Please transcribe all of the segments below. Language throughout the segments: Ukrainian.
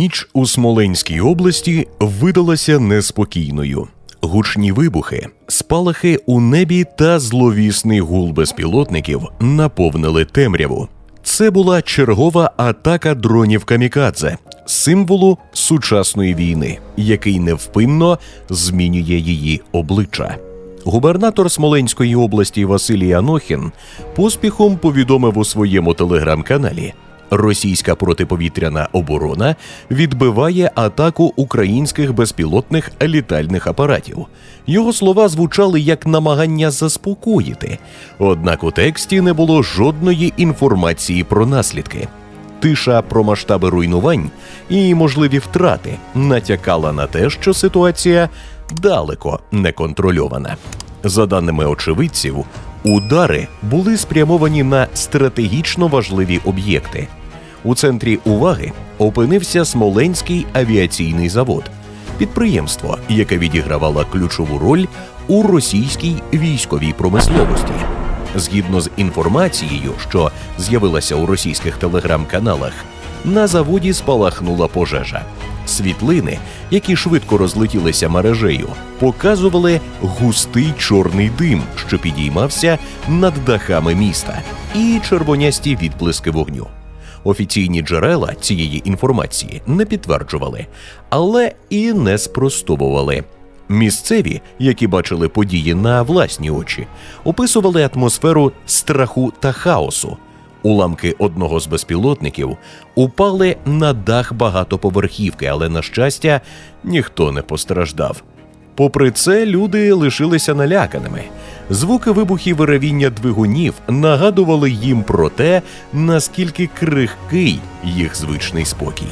Ніч у Смоленській області видалася неспокійною. Гучні вибухи, спалахи у небі та зловісний гул безпілотників наповнили темряву. Це була чергова атака дронів камікадзе, символу сучасної війни, який невпинно змінює її обличчя. Губернатор Смоленської області Василій Анохін поспіхом повідомив у своєму телеграм-каналі. Російська протиповітряна оборона відбиває атаку українських безпілотних літальних апаратів. Його слова звучали як намагання заспокоїти, однак у тексті не було жодної інформації про наслідки. Тиша про масштаби руйнувань і можливі втрати натякала на те, що ситуація далеко не контрольована. За даними очевидців, удари були спрямовані на стратегічно важливі об'єкти. У центрі уваги опинився Смоленський авіаційний завод, підприємство, яке відігравало ключову роль у російській військовій промисловості. Згідно з інформацією, що з'явилася у російських телеграм-каналах, на заводі спалахнула пожежа. Світлини, які швидко розлетілися мережею, показували густий чорний дим, що підіймався над дахами міста, і червонясті відблиски вогню. Офіційні джерела цієї інформації не підтверджували, але і не спростовували. Місцеві, які бачили події на власні очі, описували атмосферу страху та хаосу. Уламки одного з безпілотників упали на дах багатоповерхівки, але, на щастя, ніхто не постраждав. Попри це, люди лишилися наляканими. Звуки вибухів і ревіння двигунів нагадували їм про те, наскільки крихкий їх звичний спокій.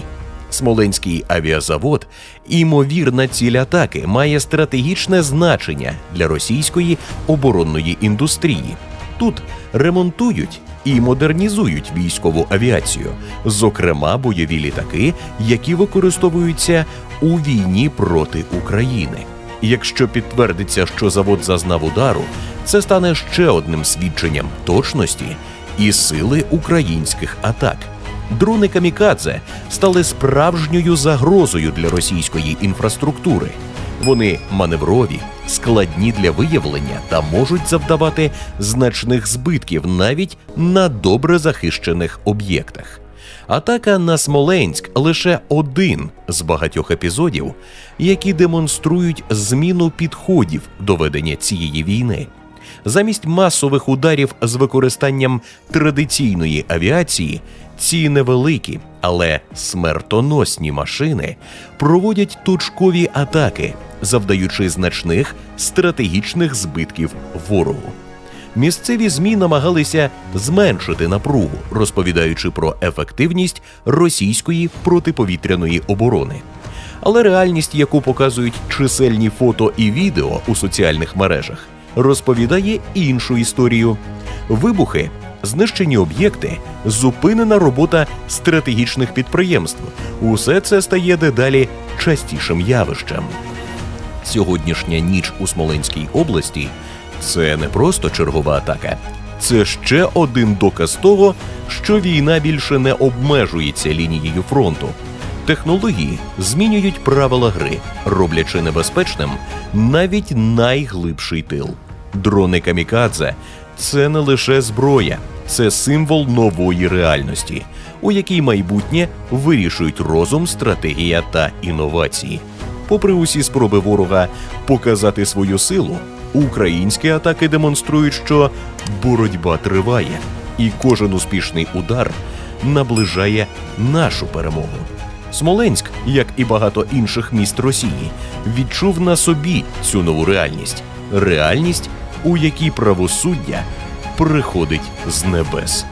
Смоленський авіазавод, імовірна ціль атаки, має стратегічне значення для російської оборонної індустрії. Тут ремонтують і модернізують військову авіацію, зокрема бойові літаки, які використовуються у війні проти України. Якщо підтвердиться, що завод зазнав удару, це стане ще одним свідченням точності і сили українських атак. Дрони камікадзе стали справжньою загрозою для російської інфраструктури. Вони маневрові, складні для виявлення та можуть завдавати значних збитків навіть на добре захищених об'єктах. Атака на Смоленськ лише один з багатьох епізодів, які демонструють зміну підходів до ведення цієї війни. Замість масових ударів з використанням традиційної авіації, ці невеликі, але смертоносні машини проводять точкові атаки, завдаючи значних стратегічних збитків ворогу. Місцеві змі намагалися зменшити напругу, розповідаючи про ефективність російської протиповітряної оборони. Але реальність, яку показують чисельні фото і відео у соціальних мережах, розповідає іншу історію. Вибухи, знищені об'єкти, зупинена робота стратегічних підприємств. Усе це стає дедалі частішим явищем. Сьогоднішня ніч у Смоленській області це не просто чергова атака, це ще один доказ того, що війна більше не обмежується лінією фронту. Технології змінюють правила гри, роблячи небезпечним навіть найглибший тил. Дрони камікадзе це не лише зброя, це символ нової реальності, у якій майбутнє вирішують розум, стратегія та інновації. Попри усі спроби ворога показати свою силу, українські атаки демонструють, що боротьба триває, і кожен успішний удар наближає нашу перемогу. Смоленськ, як і багато інших міст Росії, відчув на собі цю нову реальність реальність, у якій правосуддя приходить з небес.